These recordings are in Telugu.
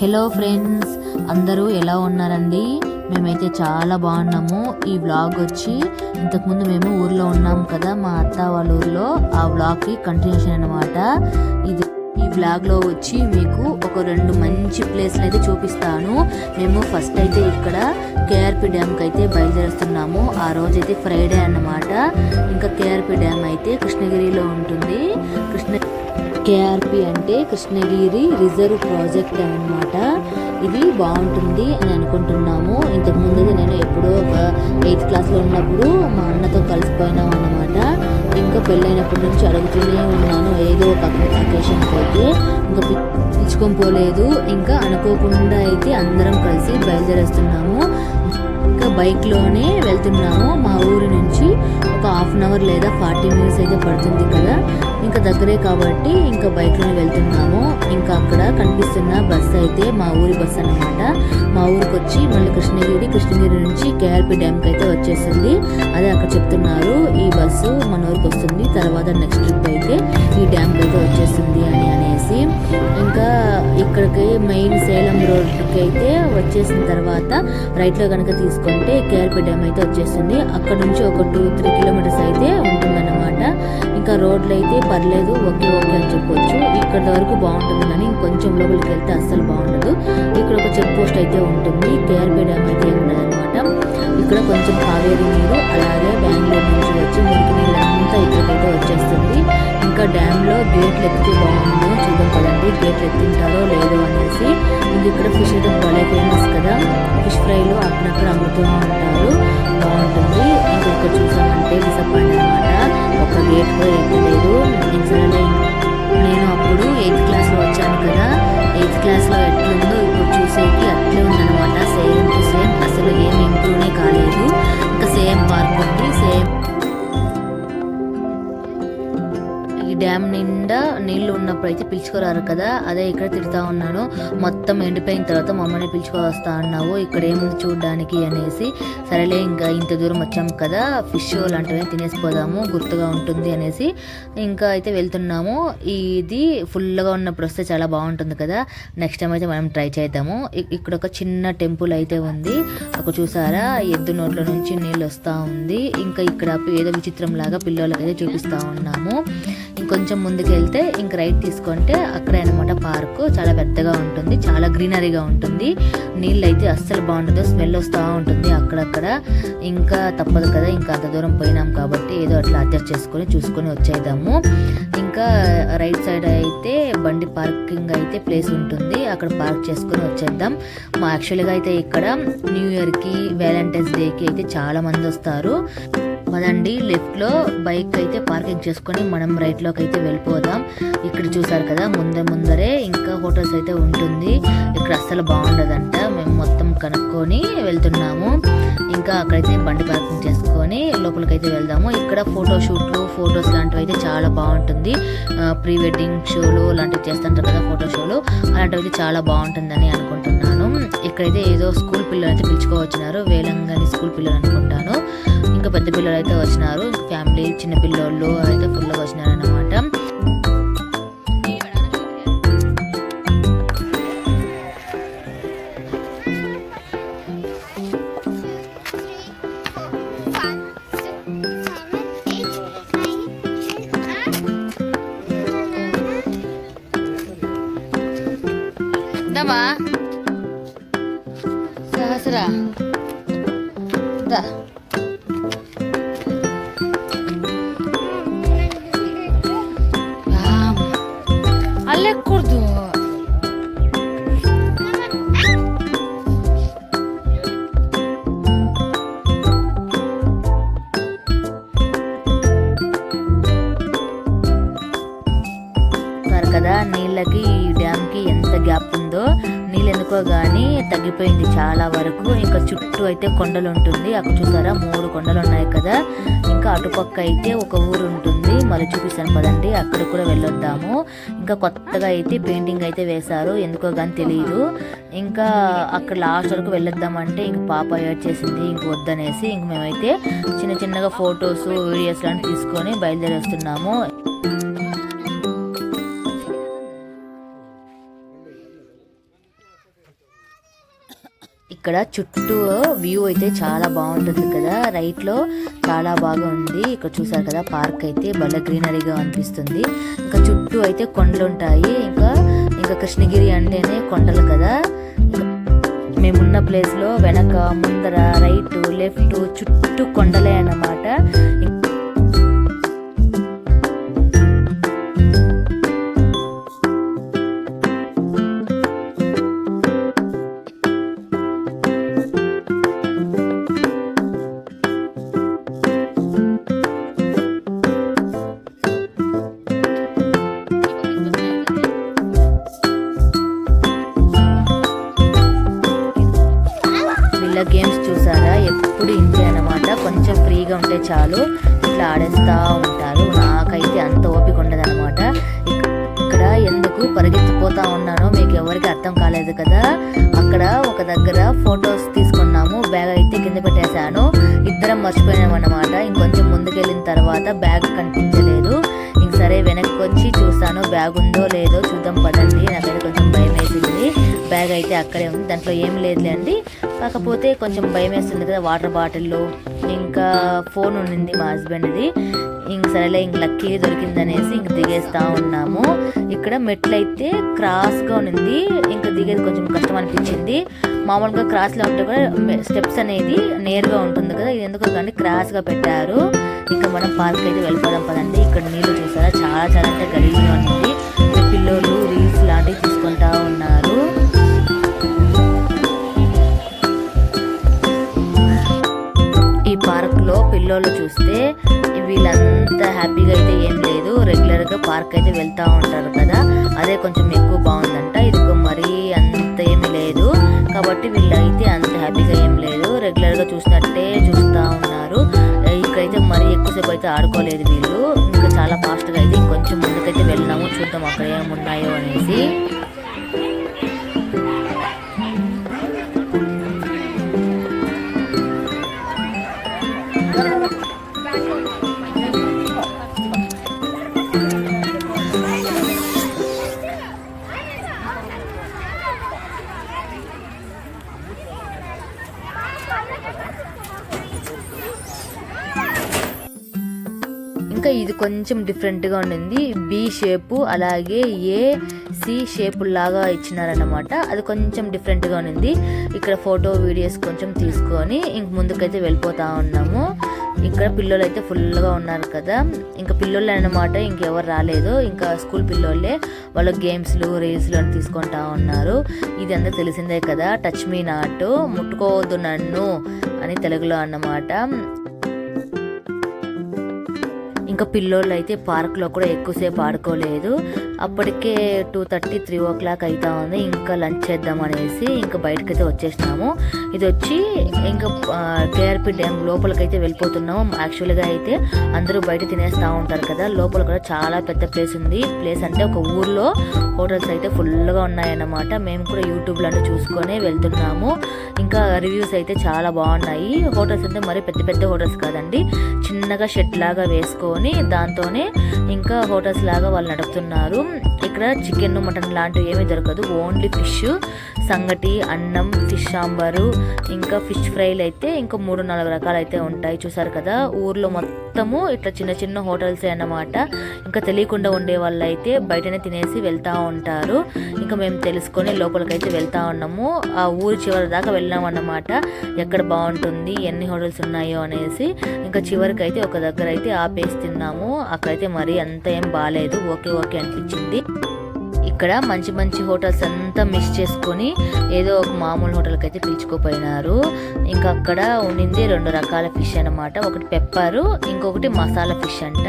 హలో ఫ్రెండ్స్ అందరూ ఎలా ఉన్నారండి? మేమైతే చాలా బాగున్నాము. ఈ వ్లాగ్ వచ్చి ఇంతకుముందు మేము ఊర్లో ఉన్నాం కదా మా అత్త వాళ్ళ ఊర్లో. ఆ వ్లాగ్కి కంటిన్యూషన్ అనమాట ఇది ఈ వ్లాగ్లో వచ్చి మీకు ఒక రెండు మంచి ప్లేస్లు అయితే చూపిస్తాను. మేము ఫస్ట్ అయితే ఇక్కడ కేఆర్పి డ్యామ్కి అయితే బయలుదేరుస్తున్నాము. ఆ రోజైతే ఫ్రైడే అన్నమాట. ఇంకా కేఆర్పి డ్యామ్ అయితే కృష్ణగిరిలో ఉంటుంది. కృష్ణ కేఆర్పి అంటే కృష్ణగిరి రిజర్వ్ ప్రాజెక్ట్ అన్నమాట. ఇది బాగుంటుంది అని అనుకుంటున్నాము. ఇంతకుముందు నేను ఎప్పుడో ఒక ఎయిత్ క్లాస్లో ఉన్నప్పుడు మా అన్నతో కలిసిపోయినాం అన్నమాట. ఇంకా పెళ్ళైనప్పటి నుంచి అడుగుతూనే ఉన్నాను ఏదో ఒక అకేషన్కి అయితే ఇంకా పిచ్చుకొని పోలేదు ఇంకా అనుకోకుండా అయితే అందరం కలిసి బయలుదేరేస్తున్నాము. ఇంకా బైక్లోనే వెళ్తున్నాము. మా ఊరి నుంచి ఒక హాఫ్ అన్ అవర్ లేదా ఫార్టీ మినిట్స్ అయితే పడుతుంది కదా. ఇంకా దగ్గరే కాబట్టి ఇంకా బైక్లోనే వెళ్తున్నాము. ఇంకా అక్కడ కనిపిస్తున్న బస్సు అయితే మా ఊరి బస్సు అన్నమాట. మా ఊరికి వచ్చి మళ్ళీ కృష్ణగిరి కృష్ణగిరి నుంచి కేఆర్పి డ్యామ్కి అయితే వచ్చేసింది. అదే అక్కడ చెప్తున్నారు ఈ బస్సు మన ఊరికి వస్తుంది. తర్వాత నెక్స్ట్ ట్రిప్ అయితే ఈ డ్యామ్ అయితే వచ్చేస్తుంది అని అనేసి. ఇంకా ఇక్కడికి మెయిన్ సేలం రోడ్కి అయితే వచ్చేసిన తర్వాత రైట్లో కనుక తీసుకుంటే కేఆర్పి డ్యామ్ అయితే వచ్చేస్తుంది అక్కడ నుంచి ఒక టూ త్రీ కిలోమీటర్స్ అయితే ఉంటుందన్నమాట. ఇంకా రోడ్లు అయితే పర్లేదు ఓకే ఓకే అని చెప్పొచ్చు. ఇక్కడ వరకు బాగుంటుంది కానీ ఇంకొంచెం లోపలికి వెళ్తే అస్సలు బాగుండదు. ఇక్కడ ఒక చెక్ పోస్ట్ అయితే ఉంటుంది. కేఆర్పి డ్యామ్ అయితే ఉండదు ఇక్కడ కొంచెం కావేరీ నీరు అలాగే బెంగళూరు నుంచి వచ్చి మురికి నీళ్ళు అంతా ఇక్కడికైతే వచ్చేస్తుంది. ఇంకా డ్యామ్లో గేట్లు ఎక్కితే బాగుందో చూద్దాం కదండి గేట్లు ఎత్తింటారో లేదో అనేసి. ఇది ఇక్కడ ఫిష్ అయితే భలే ఫేమస్ కదా. ఫిష్ ఫ్రైలు అక్కడక్కడ అమ్ముతూ ఉంటారు. బాగుంటుంది. ఇంకా ఇక్కడ చూసామంటే డిసప్పాయింట్ అనమాట ఒక గేట్ కూడా ఎక్కలేదు ఇంక నేను అప్పుడు ఎయిత్ క్లాస్లో వచ్చాను కదా. ఎయిత్ క్లాస్లో ఎట్లుందో ఇప్పుడు చూసేకి డ్యామ్ నిండా నీళ్ళు ఉన్నప్పుడు అయితే పిలుచుకోరారు కదా అదే ఇక్కడ తిడతా ఉన్నాను. మొత్తం ఎండిపోయిన తర్వాత మమ్మల్ని పిలుచుకొని వస్తా అన్నావు ఇక్కడ ఏముంది చూడడానికి అనేసి. సరేలే ఇంకా ఇంత దూరం వచ్చాం కదా ఫిష్ లాంటివి తినేసిపోదాము గుర్తుగా ఉంటుంది అనేసి ఇంకా అయితే వెళ్తున్నాము. ఇది ఫుల్గా ఉన్నప్పుడు వస్తే చాలా బాగుంటుంది కదా. నెక్స్ట్ టైం అయితే మనం ట్రై చేద్దాము. ఇక్కడ ఒక చిన్న టెంపుల్ అయితే ఉంది. అక్కడ చూసారా? ఎద్దు నోట్ల నుంచి నీళ్ళు వస్తూ ఉంది. ఇంకా ఇక్కడ ఏదో విచిత్రం లాగా పిల్లలకి అయితే చూపిస్తూ ఉన్నాము. ఇంకొంచెం ముందుకు వెళ్తే ఇంక రైట్ తీసుకుంటే అక్కడ అనమాట పార్క్. చాలా పెద్దగా ఉంటుంది చాలా గ్రీనరీగా ఉంటుంది. నీళ్ళు అయితే అస్సలు బాగుంటుంది స్మెల్ వస్తూ ఉంటుంది అక్కడక్కడ. ఇంకా తప్పదు కదా ఇంకా అంత దూరం పోయినాం కాబట్టి ఏదో అట్లా అడ్జస్ట్ చేసుకొని చూసుకొని వచ్చేద్దాము. ఇంకా రైట్ సైడ్ అయితే బండి పార్కింగ్ అయితే ప్లేస్ ఉంటుంది అక్కడ పార్క్ చేసుకొని వచ్చేద్దాం. మా యాక్చువల్గా అయితే ఇక్కడ న్యూ ఇయర్కి వ్యాలంటైన్స్ డేకి అయితే చాలా మంది వస్తారు. పదండి లెఫ్ట్లో బైక్ అయితే పార్కింగ్ చేసుకొని మనం రైట్లోకి అయితే వెళ్ళిపోదాం. ఇక్కడ చూసారు కదా ముందే ముందరే ఇంకా హోటల్స్ అయితే ఉంటుంది. ఇక్కడ అస్సలు బాగుండదంట. మొత్తం కనుక్కొని వెళ్తున్నాము. ఇంకా అక్కడైతే బండి పార్కింగ్ చేసుకొని లోపలికి అయితే వెళ్దాము. ఇక్కడ ఫోటో షూట్లు ఫొటోస్ లాంటివి అయితే చాలా బాగుంటుంది. ప్రీ వెడ్డింగ్ షోలు లాంటివి చేస్తుంటారు కదా ఫోటో షోలు అలాంటివి అయితే చాలా బాగుంటుందని అనుకుంటున్నాను. ఇక్కడైతే ఏదో స్కూల్ పిల్లలు అయితే పిలుచుకోవచ్చినారు. వేలంగాని స్కూల్ పిల్లలు అనుకుంటాను. ఇంకా పెద్ద పిల్లలు అయితే వచ్చినారు ఫ్యామిలీ చిన్న పిల్లోళ్ళు అయితే ఫుల్గా వచ్చినారు అనమాట అయితే కొండలు ఉంటుంది అక్కడ చూసారా? మూడు కొండలు ఉన్నాయి కదా. ఇంకా అటుపక్క అయితే ఒక ఊరు ఉంటుంది మళ్ళీ చూపిస్తాను పదండి. అక్కడ కూడా వెళ్ళొద్దాము. ఇంకా కొత్తగా అయితే పెయింటింగ్ అయితే వేశారు. ఎందుకో కానీ తెలియదు ఇంకా అక్కడ లాస్ట్ వరకు వెళ్ళొద్దామంటే ఇంక పాప ఏడ్ చేసింది. ఇంక వద్దనేసి ఇంక మేమైతే చిన్న చిన్నగా ఫొటోస్ వీడియోస్ లాంటివి తీసుకొని బయలుదేరేస్తున్నాము. ఇక్కడ చుట్టూ వ్యూ అయితే చాలా బాగుంటుంది కదా. రైట్లో చాలా బాగా ఉంది. ఇక్కడ చూసారు కదా పార్క్ అయితే భలే గ్రీనరీగా అనిపిస్తుంది. ఇంకా చుట్టూ అయితే కొండలు ఉంటాయి. ఇంకా ఇంకా కృష్ణగిరి అంటేనే కొండలు కదా. మేమున్న ప్లేస్లో వెనక ముందర రైట్ లెఫ్ట్ చుట్టూ కొండలే అన్నమాట. పడండి నాకైతే కొంచెం భయం వేసింది బ్యాగ్ అయితే అక్కడే ఉంది. దాంట్లో ఏం లేదులే అండి. కాకపోతే కొంచెం భయం వేస్తుంది కదా వాటర్ బాటిల్లో. ఇంకా ఫోన్ ఉండింది మా హస్బెండ్ది ఇంక సరేలే ఇంక లక్కీ దొరికిందనేసి ఇంక దిగేస్తా ఉన్నాము. ఇక్కడ మెట్లు అయితే క్రాస్గా ఉన్నింది. ఇంకా దిగేది కొంచెం కష్టం అనిపించింది. మామూలుగా క్రాస్లో ఉంటే కూడా స్టెప్స్ అనేది నేరుగా ఉంటుంది కదా. ఇది ఎందుకు కానీ క్రాస్గా పెట్టారు. ఇంకా మనం పార్క్ అయితే వెళ్ళిపోదాం పదండి. ఇక్కడ నీళ్ళు చూసారా? చాలా చాలా అంటే గలీజ్గా ఉంది. రీల్స్ తీసుకుంటా ఉన్నారు. ఈ పార్క్లో పిల్లోళ్ళు చూస్తే వీళ్ళంతా హ్యాపీగా అయితే ఏం లేదు. రెగ్యులర్గా పార్క్ అయితే వెళ్తా ఉంటారు కదా. అదే కొంచెం ఎక్కువ ఇంకా ఇది కొంచెం డిఫరెంట్గా ఉండింది. బి షేపు అలాగే ఏ సి షేపు లాగా ఇచ్చినారన్నమాట. అది కొంచెం డిఫరెంట్గా ఉండింది. ఇక్కడ ఫోటో వీడియోస్ కొంచెం తీసుకొని ఇంక ముందుకైతే వెళ్ళిపోతా ఉన్నాము. ఇక్కడ పిల్లలు అయితే ఫుల్గా ఉన్నారు కదా. ఇంకా పిల్లలు అన్నమాట ఇంకెవరు రాలేదు. ఇంకా స్కూల్ పిల్లోళ్ళే వాళ్ళ గేమ్స్లు రీల్స్లు అని తీసుకుంటా ఉన్నారు. ఇది అంతా తెలిసిందే కదా టచ్ మీ నాట్ ముట్టుకోవద్దు నన్ను అని తెలుగులో అన్నమాట. ఇంకా పిల్లోళ్ళు అయితే పార్క్లో కూడా ఎక్కువసేపు ఆడుకోలేదు. అప్పటికే two thirty three o'clock అవుతా ఉంది ఇంకా లంచ్ చేద్దాం అనేసి ఇంకా బయటకైతే వచ్చేసినాము. ఇది వచ్చి ఇంకా కేఆర్పి డ్యామ్ లోపలికైతే వెళ్ళిపోతున్నాము. యాక్చువల్గా అయితే అందరూ బయట తినేస్తూ ఉంటారు కదా. లోపల కూడా చాలా పెద్ద ప్లేస్ ఉంది. ప్లేస్ అంటే ఒక ఊర్లో హోటల్స్ అయితే ఫుల్గా ఉన్నాయన్నమాట. మేము కూడా యూట్యూబ్లోనే చూసుకొని వెళ్తున్నాము. ఇంకా రివ్యూస్ అయితే చాలా బాగున్నాయి. హోటల్స్ అంటే మరి పెద్ద పెద్ద హోటల్స్ కాదండి. చిన్నగా షెడ్ లాగా వేసుకొని దాంతోనే ఇంకా హోటల్స్ లాగా వాళ్ళు నడుపుతున్నారు. work. ఇక్కడ చికెన్ మటన్ లాంటివి ఏమీ దొరకదు. ఓన్లీ ఫిష్ సంగటి అన్నం ఫిష్ సాంబారు ఇంకా ఫిష్ ఫ్రైలు అయితే ఇంకా మూడు నాలుగు రకాలు అయితే ఉంటాయి. చూసారు కదా? ఊర్లో మొత్తము ఇట్లా చిన్న చిన్న హోటల్స్ అన్నమాట. ఇంకా తెలియకుండా ఉండే వాళ్ళు అయితే బయటనే తినేసి వెళ్తూ ఉంటారు. ఇంకా మేము తెలుసుకొని లోపలికైతే వెళ్తా ఉన్నాము. ఆ ఊరి చివరి దాకా వెళ్ళాం అన్నమాట. ఎక్కడ బాగుంటుంది ఎన్ని హోటల్స్ ఉన్నాయో అనేసి. ఇంకా చివరికి అయితే ఒక దగ్గర అయితే ఆపేసి తిన్నాము. అక్కడైతే మరీ అంత ఏం బాగాలేదు ఓకే ఓకే అనిపించింది. ఇక్కడ మంచి మంచి హోటల్స్ అంతా మిస్ చేసుకొని ఏదో ఒక మామూలు హోటల్కి అయితే పిలుచుకోపోయినారు. ఇంకా అక్కడ ఉండింది రెండు రకాల ఫిష్ అనమాట ఒకటి పెప్పరు ఇంకొకటి మసాలా ఫిష్ అంట.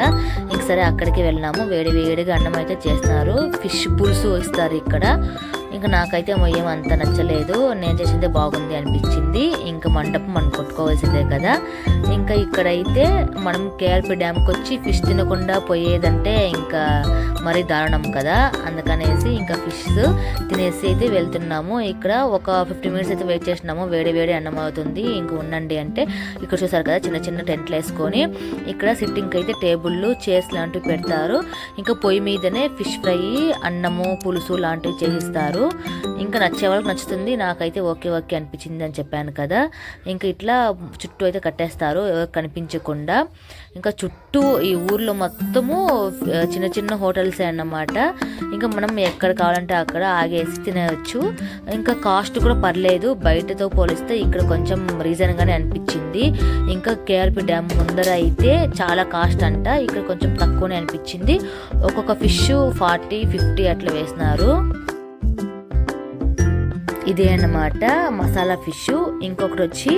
ఇంక సరే అక్కడికి వెళ్ళినాము. వేడి వేడిగా అన్నం అయితే చేస్తున్నారు. ఫిష్ పులుసు ఇస్తారు ఇక్కడ. ఇంకా నాకైతే మొయ్యం అంత నచ్చలేదు. నేను చేసిందే బాగుంది అనిపించింది. ఇంకా మండపం మనం కొట్టుకోవాల్సిందే కదా. ఇంకా ఇక్కడైతే మనం కేఆర్పి డ్యామ్కి వచ్చి ఫిష్ తినకుండా పోయేదంటే ఇంకా మరీ దారుణం కదా? అందుకనేసి ఇంకా ఫిష్ తినేసి అయితే వెళ్తున్నాము. ఇక్కడ ఒక ఫిఫ్టీ మినిట్స్ అయితే వెయిట్ చేసినాము వేడి వేడి అన్నం అవుతుంది. ఇంక ఉండండి అంటే ఇక్కడ చూసారు కదా చిన్న చిన్న టెంట్లు వేసుకొని ఇక్కడ సిట్టింగ్కి అయితే టేబుల్లు చైర్స్ లాంటివి పెడతారు. ఇంకా పొయ్యి మీదనే ఫిష్ ఫ్రై అన్నము పులుసు లాంటివి చేయిస్తారు. ఇంకా నచ్చే వాళ్ళకి నచ్చుతుంది. నాకైతే ఓకే ఓకే అనిపించింది అని చెప్పాను కదా. ఇంకా ఇట్లా చుట్టూ అయితే కట్టేస్తారు. కనిపించకుండా. ఇంకా చుట్టూ ఈ ఊర్లో మొత్తము చిన్న చిన్న హోటల్స్ అన్నమాట. ఇంకా మనం ఎక్కడ కావాలంటే అక్కడ ఆగేసి తినవచ్చు ఇంకా కాస్ట్ కూడా పర్లేదు. బయటతో పోలిస్తే ఇక్కడ కొంచెం రీజన్గానే అనిపించింది. ఇంకా కేఆర్పి డ్యామ్ ముందర అయితే చాలా కాస్ట్ అంట. ఇక్కడ కొంచెం తక్కువనే అనిపించింది. ఒక్కొక్క ఫిష్ ఫార్టీ ఫిఫ్టీ అట్లా వేసినారు. ఇదే అన్నమాట. మసాలా ఫిష్ ఇంకొకటి వచ్చి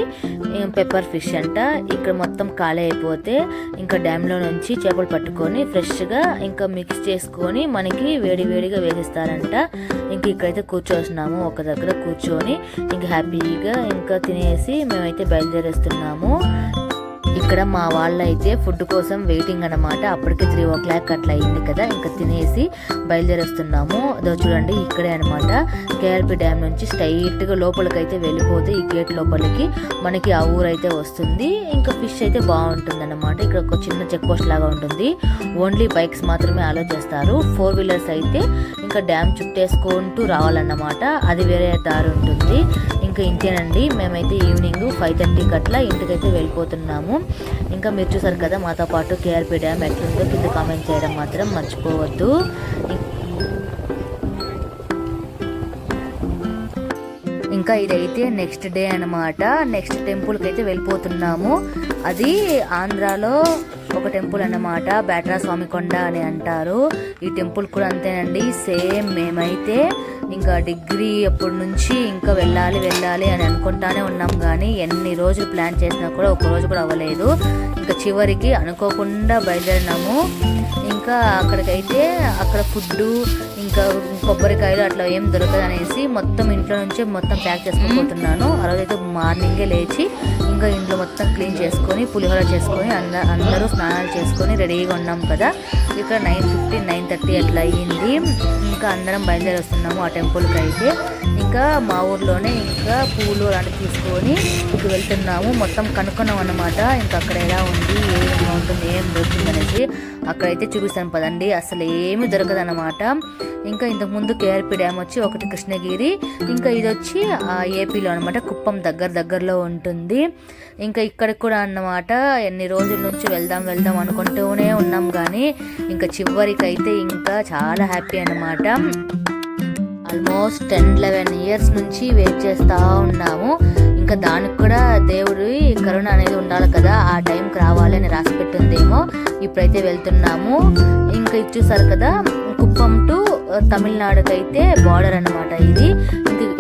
పెప్పర్ ఫిష్ అంట. ఇక్కడ మొత్తం ఖాళీ అయిపోతే ఇంకా డ్యామ్లో నుంచి చేపలు పట్టుకొని ఫ్రెష్గా ఇంకా మిక్స్ చేసుకొని మనకి వేడి వేడిగా వేసిస్తారంట. ఇంక ఇక్కడైతే కూర్చోస్తున్నాము ఒక దగ్గర కూర్చొని ఇంకా హ్యాపీగా ఇంకా తినేసి మేమైతే బయలుదేరేస్తున్నాము. ఇక్కడ మా వాళ్ళైతే ఫుడ్ కోసం వెయిటింగ్ అన్నమాట. అప్పటికి త్రీ ఓ క్లాక్ అట్లా అయింది కదా. ఇంకా తినేసి బయలుదేరేస్తున్నాము. అదో చూడండి ఇక్కడే అనమాట కేఆర్పి డ్యామ్ నుంచి స్ట్రైట్గా లోపలికైతే వెళ్ళిపోతే ఈ గేట్ లోపలికి మనకి ఆ ఊరు అయితే వస్తుంది. ఇంకా ఫిష్ అయితే బాగుంటుంది అన్నమాట ఇక్కడ ఒక చిన్న చెక్ పోస్ట్ లాగా ఉంటుంది. ఓన్లీ బైక్స్ మాత్రమే అలో చేస్తారు. ఫోర్ వీలర్స్ అయితే ఇంకా డ్యామ్ చుట్టేసుకుంటూ రావాలన్నమాట. అది వేరే దారి ఉంటుంది. ఇంకా ఇంతేనండి. మేమైతే ఈవినింగ్ ఫైవ్ థర్టీకి అట్లా ఇంటికైతే వెళ్ళిపోతున్నాము. ఇంకా మీరు చూసారు కదా మాతో పాటు కేఆర్పి డ్యామ్ ఎట్లుందో కింద కామెంట్ చేయడం మాత్రం మర్చిపోవద్దు. ఇంకా ఇదైతే నెక్స్ట్ డే అన్నమాట. నెక్స్ట్ టెంపుల్కి అయితే వెళ్ళిపోతున్నాము. అది ఆంధ్రాలో ఒక టెంపుల్ అన్నమాట. బేట్రా స్వామి కొండ అని అంటారు. ఈ టెంపుల్ కూడా అంతేనండి. సేమ్ మేమైతే ఇంకా డిగ్రీ అప్పటి నుంచి ఇంకా వెళ్ళాలి వెళ్ళాలి అని అనుకుంటానే ఉన్నాం కానీ ఎన్ని రోజులు ప్లాన్ చేసినా కూడా ఒక రోజు కూడా అవ్వలేదు. ఇంకా చివరికి అనుకోకుండా బయలుదేరినాము. ఇంకా అక్కడికైతే అక్కడ ఫుడ్ ఇంకా కొబ్బరికాయలు అట్లా ఏం దొరకదు అనేసి మొత్తం ఇంట్లో నుంచే మొత్తం ప్యాక్ చేసుకొని పోతున్నాను. ఆ రోజైతే మార్నింగే లేచి ఇంకా ఇంట్లో మొత్తం క్లీన్ చేసుకొని పులిహోర చేసుకొని అంద అందరూ స్నానాలు చేసుకొని రెడీగా ఉన్నాం కదా. ఇక్కడ నైన్ ఫిఫ్టీ నైన్ థర్టీ అట్లా అయ్యింది. ఇంకా అందరం బయలుదేరి వస్తున్నాము ఆ టెంపుల్కి అయితే. ఇంకా మా ఊర్లోనే ఇంకా పూలు అలాంటివి తీసుకొని ఇంక వెళ్తున్నాము. మొత్తం కనుక్కున్నాం అన్నమాట. ఇంకా అక్కడ ఎలా ఉంది ఏం ఉంటుంది ఏం దొరుకుతుంది అనేసి అక్కడైతే చూపిస్తాను పదండి అసలు ఏమీ దొరకదు అనమాట ఇంకా ఇంతకుముందు కేఆర్పి డ్యామ్ వచ్చి ఒకటి కృష్ణగిరి ఇంకా ఇది వచ్చి ఆ, ఏపీలో అనమాట కుప్పం దగ్గర దగ్గరలో ఉంటుంది. ఇంకా ఇక్కడికి కూడా అన్నమాట ఎన్ని రోజుల నుంచి వెళ్దాం వెళ్దాం అనుకుంటూనే ఉన్నాం కానీ ఇంకా చివరికైతే ఇంకా చాలా హ్యాపీ అన్నమాట. ఆల్మోస్ట్ టెన్ లెవెన్ ఇయర్స్ నుంచి వెయిట్ చేస్తూ ఉన్నాము. ఇంకా దానికి కూడా దేవుడి కరుణ అనేది ఉండాలి కదా. ఆ టైంకి రావాలి అని రాసి పెట్టిందేమో. ఇప్పుడైతే వెళ్తున్నాము. ఇంకా ఇది చూసారు కదా కుప్పం టు తమిళనాడుకి అయితే బార్డర్ అన్నమాట ఇది.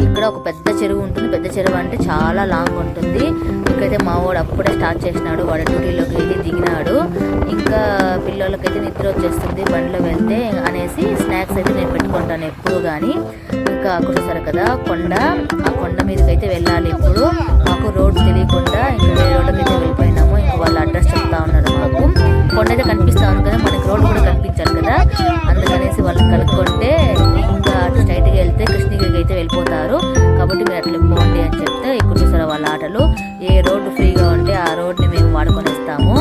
ఇక్కడ ఒక పెద్ద చెరువు ఉంటుంది. పెద్ద చెరువు అంటే చాలా లాంగ్ ఉంటుంది. ఇక్కడైతే మా వాడు అప్పుడే స్టార్ట్ చేసినాడు. వాడు డ్యూటీలోకి వెళ్ళి దిగినాడు. ఇంకా నిద్ర వచ్చేస్తుంది బండిలో వెళ్తే అనేసి స్నాక్స్ అయితే నేను పెట్టుకుంటాను ఎప్పుడు కానీ ఇంకా అక్కడ కదా కొండ ఆ కొండ మీదకి అయితే వెళ్ళాలి ఇప్పుడు. మాకు రోడ్ తెలియకుండా ఇంకా వేరే రోడ్డుకి వెళ్ళిపోయినాము. ఇంకా వాళ్ళ అడ్రస్ చెప్తా ఉన్నారు మాకు. కొండ అయితే కనిపిస్తా ఉంది కదా మనకి రోడ్ కూడా కనిపించాలి కదా. అందుకనేసి వాళ్ళని కనుక్కుంటే ఇంకా అటు స్ట్రైట్గా వెళ్తే కృష్ణగిరికి అయితే వెళ్ళిపోతారు. కాబట్టి మీరు అట్లా పోండి అని చెప్తే ఇక్కడ చూసారా వాళ్ళ ఆటలు. ఏ రోడ్డు ఫ్రీగా ఉంటే ఆ రోడ్ని మేము వాడుకొని ఇస్తాము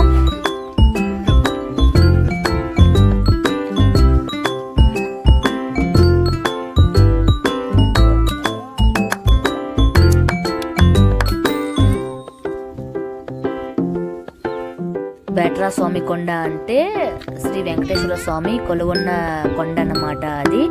బేట్రా స్వామి కొండ అంటే శ్రీ వెంకటేశ్వర స్వామి కొలువున్న కొండ అన్నమాట అది.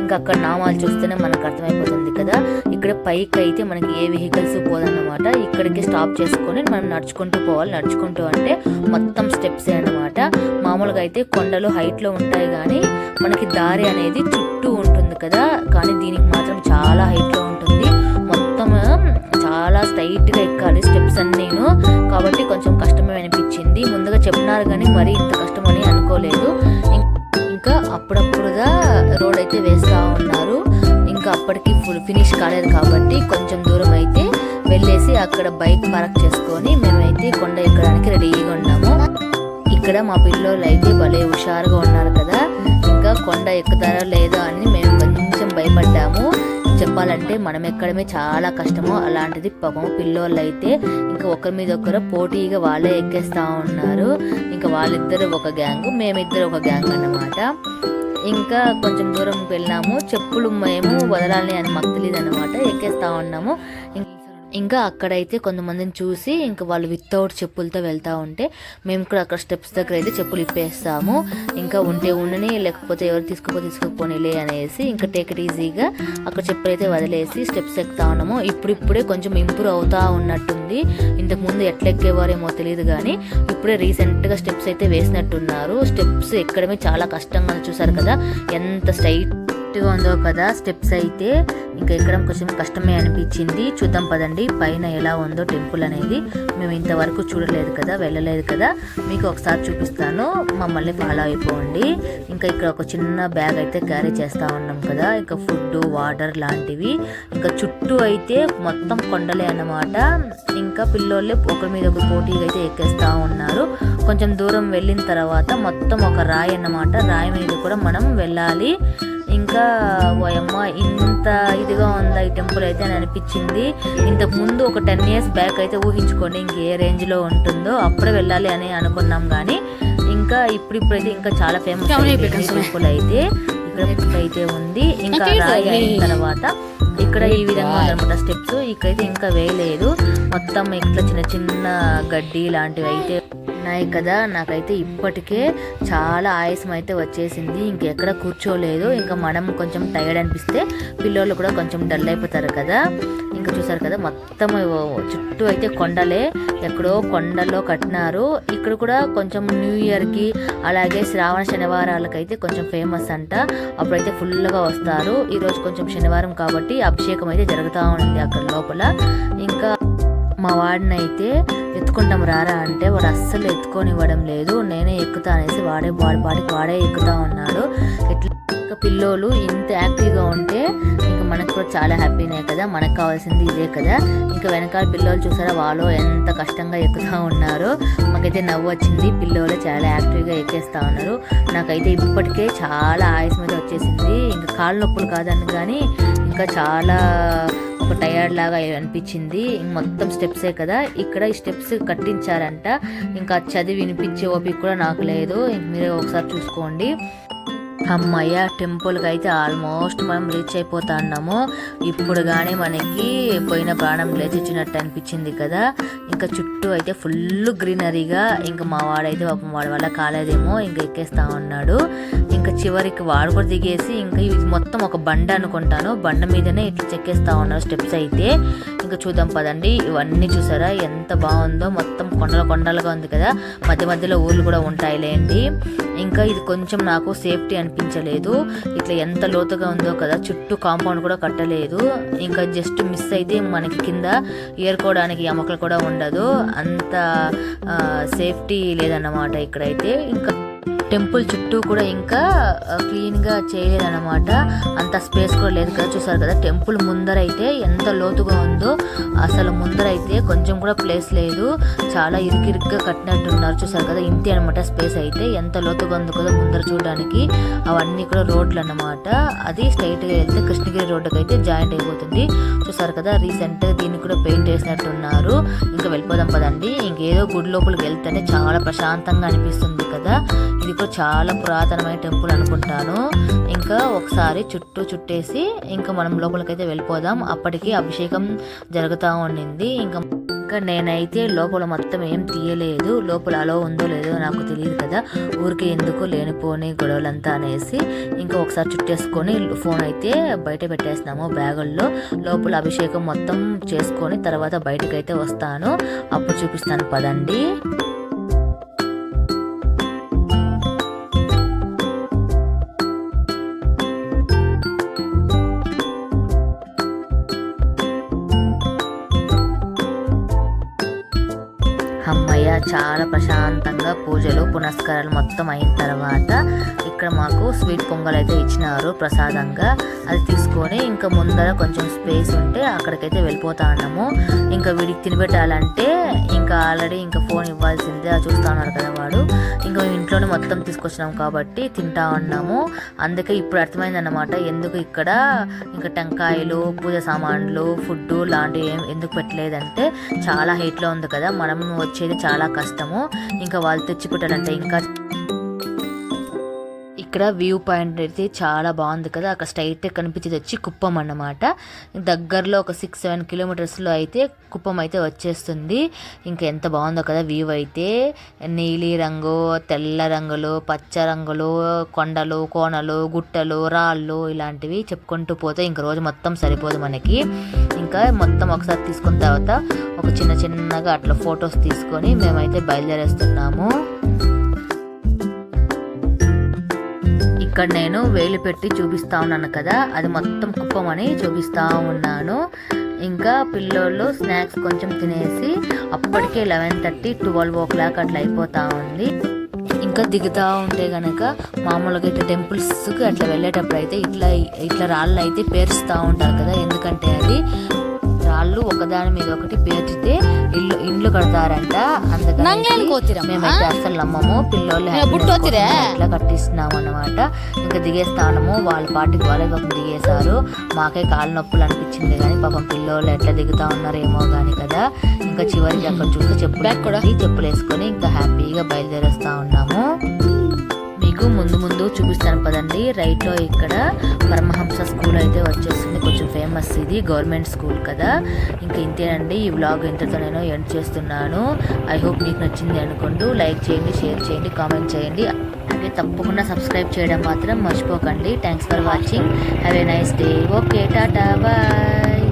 ఇంకా అక్కడ నామాలు చూస్తేనే మనకు అర్థమైపోతుంది కదా. ఇక్కడ పైకి అయితే మనకి ఏ వెహికల్స్ పోదన్నమాట. ఇక్కడికి స్టాప్ చేసుకొని మనం నడుచుకుంటూ పోవాలి. నడుచుకుంటూ అంటే మొత్తం స్టెప్సే అన్నమాట. మామూలుగా అయితే కొండలు హైట్లో ఉంటాయి కానీ మనకి దారి అనేది చుట్టూ ఉంటుంది కదా. కానీ దీనికి మాత్రం చాలా హైట్లో ఉంటుంది చాలా స్ట్రైట్గా ఎక్కాలి స్టెప్స్ అన్నీను కాబట్టి కొంచెం కష్టమే అనిపించింది. ముందుగా చెప్పినారు కానీ మరీ ఇంత కష్టం అని అనుకోలేదు. ఇంకా అప్పుడప్పుడుగా రోడ్ అయితే వేస్తూ ఉన్నారు. ఇంకా అప్పటికి ఫుల్ ఫినిష్ కాలేదు కాబట్టి కొంచెం దూరం అయితే వెళ్ళేసి అక్కడ బైక్ పార్క్ చేసుకొని మేమైతే కొండ ఎక్కడానికి రెడీగా ఉన్నాము. ఇక్కడ మా పిల్లలు అయితే భలే హుషారుగా ఉన్నారు కదా. ఇంకా కొండ ఎక్కుతారా లేదా అని మేము కొంచెం భయపడ్డాము. చెప్పాలంటే మనం ఎక్కడమే చాలా కష్టమో అలాంటిది పాపం పిల్లోళ్ళు అయితే ఇంకా ఒకరి మీద ఒకరు పోటీగా వాళ్ళే ఎక్కేస్తా ఉన్నారు. ఇంకా వాళ్ళిద్దరు ఒక గ్యాంగ్ మేమిద్దరు ఒక గ్యాంగ్ అన్నమాట. ఇంకా కొంచెం దూరం వెళ్ళాము చెప్పులు మేము వదలాలి అని మాకు తెలియదు అనమాట ఎక్కేస్తా ఉన్నాము. ఇంకా ఇంకా అక్కడైతే కొంతమందిని చూసి ఇంకా వాళ్ళు వితౌట్ చెప్పులతో వెళ్తా ఉంటే మేము కూడా అక్కడ స్టెప్స్ దగ్గర అయితే చెప్పులు ఇప్పేస్తాము. ఇంకా ఉంటే ఉండని లేకపోతే ఎవరు తీసుకుపో తీసుకుపోనిలే అనేసి ఇంకా టేక్ ఇట్ ఈజీగా అక్కడ చెప్పులు అయితే వదిలేసి స్టెప్స్ ఎక్కుతా ఉన్నాము. ఇప్పుడిప్పుడే కొంచెం ఇంప్రూవ్ అవుతా ఉన్నట్టుంది. ఇంతకుముందు ఎట్లా ఎక్కేవారేమో తెలియదు కానీ ఇప్పుడే రీసెంట్గా స్టెప్స్ అయితే వేసినట్టున్నారు. స్టెప్స్ ఎక్కడమే చాలా కష్టంగా చూసారు కదా ఎంత స్ట్రైట్ స్ట్రైట్గా ఉందో కదా స్టెప్స్ అయితే ఇంకా ఎక్కడం కొంచెం కష్టమే అనిపించింది. చూద్దాం పదండి పైన ఎలా ఉందో టెంపుల్ అనేది. మేము ఇంతవరకు చూడలేదు కదా వెళ్ళలేదు కదా. మీకు ఒకసారి చూపిస్తాను. మమ్మల్ని ఫాలో అయిపోండి. ఇంకా ఇక్కడ ఒక చిన్న బ్యాగ్ అయితే క్యారీ చేస్తూ ఉన్నాం కదా. ఇంకా ఫుడ్ వాటర్ లాంటివి. ఇంకా చుట్టూ అయితే మొత్తం కొండలే అన్నమాట. ఇంకా పిల్లోళ్ళు ఒకరి మీద ఒక పోటీగా అయితే ఎక్కేస్తూ ఉన్నారు. కొంచెం దూరం వెళ్ళిన తర్వాత మొత్తం ఒక రాయి అన్నమాట. రాయి మీద కూడా మనం వెళ్ళాలి. ఇంకా ఓయమ్మ ఇంత ఇదిగా ఉందా ఈ టెంపుల్ అయితే అని అనిపించింది. ఇంతకు ముందు ఒక టెన్ ఇయర్స్ బ్యాక్ అయితే ఊహించుకోండి ఇంక ఏ రేంజ్లో ఉంటుందో అప్పుడే వెళ్ళాలి అని అనుకున్నాం కానీ ఇంకా ఇప్పుడిప్పుడైతే ఇంకా చాలా ఫేమస్ టెంపుల్ అయితే. ఇక్కడ అయితే ఉంది. ఇంకా రాయి అయిన తర్వాత ఇక్కడ ఈ విధంగా ఉందన్నమాట స్టెప్స్ ఇక్కడైతే ఇంకా వేయలేదు. మొత్తం ఇట్లా చిన్న చిన్న గడ్డి లాంటివి అయితే ఉన్నాయి కదా. నాకైతే ఇప్పటికే చాలా ఆయాసం అయితే వచ్చేసింది. ఇంకెక్కడ కూర్చోలేదు. ఇంకా మనం కొంచెం టైర్డ్ అనిపిస్తే పిల్లోళ్ళు కూడా కొంచెం డల్ అయిపోతారు కదా. ఇంకా చూసారు కదా మొత్తం చుట్టూ అయితే కొండలే. ఎక్కడో కొండల్లో కట్టినారు. ఇక్కడ కూడా కొంచెం న్యూ ఇయర్కి అలాగే శ్రావణ శనివారాలకైతే కొంచెం ఫేమస్ అంట. అప్పుడైతే ఫుల్గా వస్తారు. ఈరోజు కొంచెం శనివారం కాబట్టి అభిషేకం అయితే జరుగుతూ ఉంది అక్కడ లోపల. ఇంకా మా వాడినైతే ఎత్తుకుంటాం రారా అంటే వాడు అస్సలు ఎత్తుకొని ఇవ్వడం లేదు. నేనే ఎక్కుతా అనేసి వాడే వాడి వాడికి వాడే ఎక్కుతా ఉన్నాడు. ఇట్లా ఇంకా పిల్లోలు ఇంత యాక్టివ్గా ఉంటే ఇంకా మనకు కూడా చాలా హ్యాపీనే కదా? మనకు కావాల్సింది ఇదే కదా? ఇంకా వెనకాల పిల్లోలు చూసారా? వాళ్ళు ఎంత కష్టంగా ఎక్కుతా ఉన్నారు. మాకైతే నవ్వు వచ్చింది. పిల్లోలు చాలా యాక్టివ్గా ఎక్కేస్తా ఉన్నారు. నాకైతే ఇప్పటికే చాలా ఆయుస్ మీద వచ్చేసింది. ఇంకా కాళ్ళ నొప్పులు కాదని కానీ ఇంకా చాలా ఒక టయర్డ్ లాగా అనిపించింది. ఇంక మొత్తం స్టెప్సే కదా. ఇక్కడ ఈ స్టెప్స్ కట్టించారంట. ఇంకా చదివి వినిపించే ఓపిక కూడా నాకు లేదు. మీరు మీరే ఒకసారి చూసుకోండి. అమ్మయ్య టెంపుల్కి అయితే ఆల్మోస్ట్ మనం రీచ్ అయిపోతున్నాము. ఇప్పుడు కానీ మనకి పోయిన ప్రాణం లేచిచ్చినట్టు అనిపించింది కదా. ఇంకా చుట్టూ చుట్టూ అయితే ఫుల్ గ్రీనరీగా ఇంకా మా వాడైతే పాపం వాడి వల్ల కాలేదేమో ఇంకా ఎక్కేస్తా ఉన్నాడు. ఇంకా చివరికి వాడు కూడా దిగేసి ఇంకా ఇది మొత్తం ఒక బండ అనుకుంటాను. బండ మీదనే ఇట్లా చెక్కేస్తా ఉన్నారు స్టెప్స్ అయితే. ఇంకా చూద్దాం పదండి. ఇవన్నీ చూసారా? ఎంత బాగుందో. మొత్తం కొండల కొండలుగా ఉంది కదా. మధ్య మధ్యలో ఊర్లు కూడా ఉంటాయిలేండి. ఇంకా ఇది కొంచెం నాకు సేఫ్టీ అనిపించలేదు. ఇట్లా ఎంత లోతుగా ఉందో కదా. చుట్టూ కాంపౌండ్ కూడా కట్టలేదు. ఇంకా జస్ట్ మిస్ అయితే మనకి కింద ఏరుకోవడానికి ఎమకలు కూడా ఉండదు. అంత సేఫ్టీ లేదన్నమాట ఇక్కడైతే. ఇంకా టెంపుల్ చుట్టూ కూడా ఇంకా ఆ, క్లీన్గా చేయలేదన్నమాట. అంత స్పేస్ కూడా లేదు కదా చూసారు కదా టెంపుల్ ముందరైతే ఎంత లోతుగా ఉందో అసలు ముందరైతే కొంచెం కూడా ప్లేస్ లేదు. చాలా ఇరుకిరుగ్గా కట్టినట్టున్నారు చూసారు కదా ఇంతే అనమాట స్పేస్ అయితే. ఎంత లోతుగా ఉందో కదా ముందర చూడడానికి. అవన్నీ కూడా రోడ్లు అన్నమాట. అది స్ట్రైట్గా వెళ్తే కృష్ణగిరి రోడ్డుకి అయితే జాయింట్ అయిపోతుంది. చూసారు కదా రీసెంట్గా దీన్ని కూడా పెయింట్ వేసినట్టున్నారు. ఇంకా వెళ్ళిపోదాం పదండి. ఇంకేదో గుడి లోపలికి వెళ్తేనే చాలా ప్రశాంతంగా అనిపిస్తుంది కదా. ఇది కూడా చాలా పురాతనమైన టెంపుల్ అనుకుంటాను. ఇంకా ఒకసారి చుట్టూ చుట్టేసి ఇంకా మనం లోపలికైతే వెళ్ళిపోదాం. అప్పటికి అభిషేకం జరుగుతూ ఉండింది. ఇంకా ఇంకా నేనైతే లోపల మొత్తం ఏం తీయలేదు. లోపల అలో ఉందో లేదో నాకు తెలియదు కదా. ఊరికి ఎందుకు లేనిపోని గొడవలంతా అనేసి ఇంకా ఒకసారి చుట్టేసుకొని ఫోన్ అయితే బయట పెట్టేసినాము బ్యాగుల్లో. లోపల అభిషేకం మొత్తం చేసుకొని తర్వాత బయటకైతే వస్తాను. అప్పుడు చూపిస్తాను. పదండి. చాలా ప్రశాంతంగా పూజలు పునస్కారాలు మొత్తం అయిన తర్వాత ఇక్కడ మాకు స్వీట్ పొంగల్ అయితే ఇచ్చినారు ప్రసాదంగా. అది తీసుకొని ఇంకా ముందర కొంచెం స్పేస్ ఉంటే అక్కడికైతే వెళ్ళిపోతా ఉన్నాము. ఇంకా వీడికి తినిపెట్టాలంటే ఇంకా ఆల్రెడీ ఇంకా ఫోన్ ఇవ్వాల్సిందే అది చూస్తా ఉన్నారు కదా వాడు. ఇంకా ఇంట్లోనే మొత్తం తీసుకొచ్చినాం కాబట్టి తింటా ఉన్నాము. అందుకే ఇప్పుడు అర్థమైందన్నమాట ఎందుకు ఇక్కడ ఇంకా టెంకాయలు పూజ సామాన్లు ఫుడ్ లాంటివి ఏం ఎందుకు పెట్టలేదంటే చాలా హీట్లో ఉంది కదా మనం వచ్చేది చాలా కష్టము ఇంకా వాళ్ళు తెచ్చిపెట్టాలంటే ఇంకా ఇక్కడ వ్యూ పాయింట్ అయితే చాలా బాగుంది కదా. అక్కడ స్ట్రైట్ కనిపించేది వచ్చి కుప్పం అన్నమాట. దగ్గరలో ఒక సిక్స్ సెవెన్ కిలోమీటర్స్లో అయితే కుప్పం అయితే వచ్చేస్తుంది. ఇంకా ఎంత బాగుందో కదా వ్యూ అయితే. నీలి రంగు తెల్ల రంగులు పచ్చ రంగులు కొండలు కోనలు గుట్టలు రాళ్ళు ఇలాంటివి చెప్పుకుంటూ పోతే ఇంక రోజు మొత్తం సరిపోదు మనకి. ఇంకా మొత్తం ఒకసారి తీసుకున్న తర్వాత ఒక చిన్న చిన్నగా అట్లా ఫొటోస్ తీసుకొని మేమైతే బయలుదేరేస్తున్నాము. ఇక్కడ నేను వేలు పెట్టి చూపిస్తా ఉన్నాను కదా. అది మొత్తం కుప్పం అని చూపిస్తా ఉన్నాను. ఇంకా పిల్లోళ్ళు స్నాక్స్ కొంచెం తినేసి అప్పటికే eleven thirty twelve o'clock అట్లా అయిపోతా ఉంది. ఇంకా దిగుతా ఉంటే కనుక మామూలుగా ఇట్లా టెంపుల్స్కి అట్లా వెళ్ళేటప్పుడు అయితే ఇట్లా ఇట్లా రాళ్ళు అయితే పేరుస్తూ ఉంటారు కదా. ఎందుకంటే అది రాళ్ళు ఒకదాని మీద ఒకటి పేర్చితే ఇల్లు ఇండ్లు కడతారంట. అందుకని మేమైతే అసలు నమ్మము పిల్లోళ్ళు ఏ, బుట్టోతిరే? అట్లా కట్టిస్తున్నాం అన్నమాట ఇంకా దిగేస్తాము వాళ్ళ పాటికి వాళ్ళే పాపం దిగేశారు మాకే కాళ్ళ నొప్పులు అనిపించింది కానీ పాపం పిల్లోళ్ళు ఎట్లా దిగుతా ఉన్నారేమో కానీ కదా ఇంకా చివరికి అక్కడ చూస్తే చెప్పులు? ఉంది. చెప్పులు వేసుకొని ఇంకా హ్యాపీగా బయలుదేరేస్తా ఉన్నాము మీకు ముందు ముందు చూపిస్తాను పదండి. రైట్లో ఇక్కడ పరమహంస స్కూల్ అయితే వచ్చేస్తుంది కొంచెం ఫేమస్ ఇది గవర్నమెంట్ స్కూల్ కదా. ఇంకా ఇంతేనండి ఈ వ్లాగ్ ఇంతతో నేను ఎండ్ చేస్తున్నాను. ఐ హోప్ మీకు నచ్చింది అనుకుంటూ లైక్ చేయండి షేర్ చేయండి కామెంట్ చేయండి. అలాగే తప్పకుండా సబ్స్క్రైబ్ చేయడం మాత్రం మర్చిపోకండి. Thanks for watching have a nice day okay tata bye